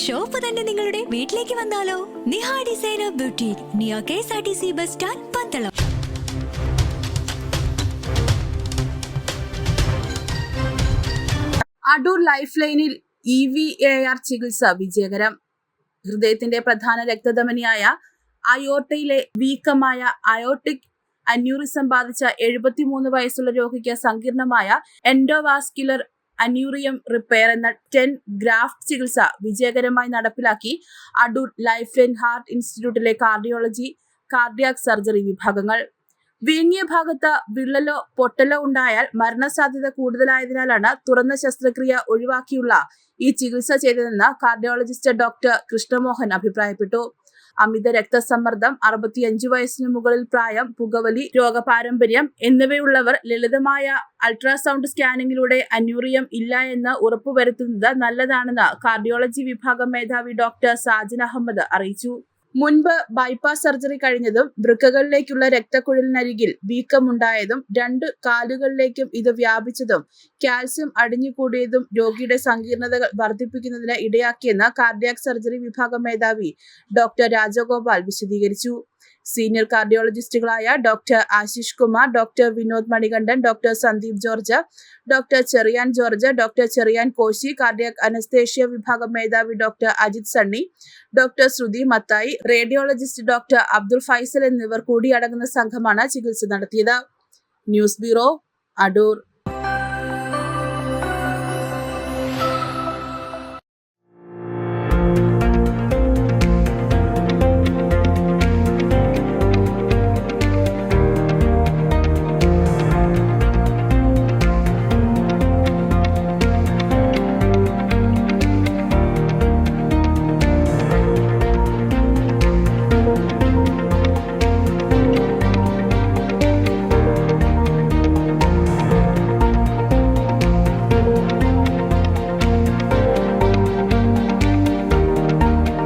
Shop തന്നെ നിങ്ങളുടെ വീട്ടിലേക്ക് വന്നാലോ? നിഹ ഡിസൈനർ ബ്യൂട്ടി നിയ K S R T C bus stand Pandalam. Adoor life ലൈനിൽ ഇ വി എ ആർ ചികിത്സ വിജയകരം. ഹൃദയത്തിന്റെ പ്രധാന രക്തധമനിയായ അയോട്ടയിലെ വീക്കമായ അയോട്ടിക് അന്യൂറിസം ബാധിച്ച എഴുപത്തിമൂന്ന് വയസ്സുള്ള രോഗിക്ക് സങ്കീർണമായ എൻഡോവാസ്കുലർ അന്യൂറിയം റിപ്പയർ എന്ന ടെൻ ഗ്രാഫ്റ്റ് ചികിത്സ വിജയകരമായി നടപ്പിലാക്കി അടൂർ ലൈഫ് ആൻഡ് ഹാർട്ട് ഇൻസ്റ്റിറ്റ്യൂട്ടിലെ കാർഡിയോളജി കാർഡിയാക് സർജറി വിഭാഗങ്ങൾ. വീങ്ങിയ ഭാഗത്ത് വിള്ളലോ പൊട്ടലോ ഉണ്ടായാൽ മരണസാധ്യത കൂടുതലായതിനാലാണ് തുറന്ന ശസ്ത്രക്രിയ ഒഴിവാക്കിയുള്ള ഈ ചികിത്സ ചെയ്തതെന്ന് കാർഡിയോളജിസ്റ്റ് ഡോക്ടർ കൃഷ്ണമോഹൻ അഭിപ്രായപ്പെട്ടു. അമിത രക്തസമ്മർദ്ദം അറുപത്തിയഞ്ചു വയസ്സിന് മുകളിൽ പ്രായം പുകവലി രോഗപാരമ്പര്യം എന്നിവയുള്ളവർ ലളിതമായ അൾട്രാസൗണ്ട് സ്കാനിങ്ങിലൂടെ അന്യൂറിയം ഇല്ല എന്ന് ഉറപ്പുവരുത്തുന്നത് നല്ലതാണെന്ന് കാർഡിയോളജി വിഭാഗം മേധാവി ഡോക്ടർ സാജിൻ അഹമ്മദ് അറിയിച്ചു. മുൻപ് ബൈപ്പാസ് സർജറി കഴിഞ്ഞതും വൃക്കകളിലേക്കുള്ള രക്തക്കുഴലിനരികിൽ വീക്കമുണ്ടായതും രണ്ട് കാലുകളിലേക്കും ഇത് വ്യാപിച്ചതും കാൽസ്യം അടിഞ്ഞുകൂടിയതും രോഗിയുടെ സങ്കീർണതകൾ വർദ്ധിപ്പിക്കുന്നതിന് ഇടയാക്കിയെന്ന് കാർഡിയാക് സർജറി വിഭാഗം മേധാവി ഡോക്ടർ രാജഗോപാൽ വിശദീകരിച്ചു. Senior കാർഡിയോളജിസ്റ്റുകളായ doctor Ashish Kumar doctor Vinod Manikandan doctor Sandeep George doctor Cherian George doctor Cherian Koshy cardiac anaesthesia വിഭാഗം മേധാവി doctor Ajith Sunny doctor Sruthi Mathai radiologist doctor Abdul Faisal എന്നിവർ കൂടിയടങ്ങുന്ന സംഘമാണ് ചികിത്സ നടത്തിയത്. News bureau Adoor.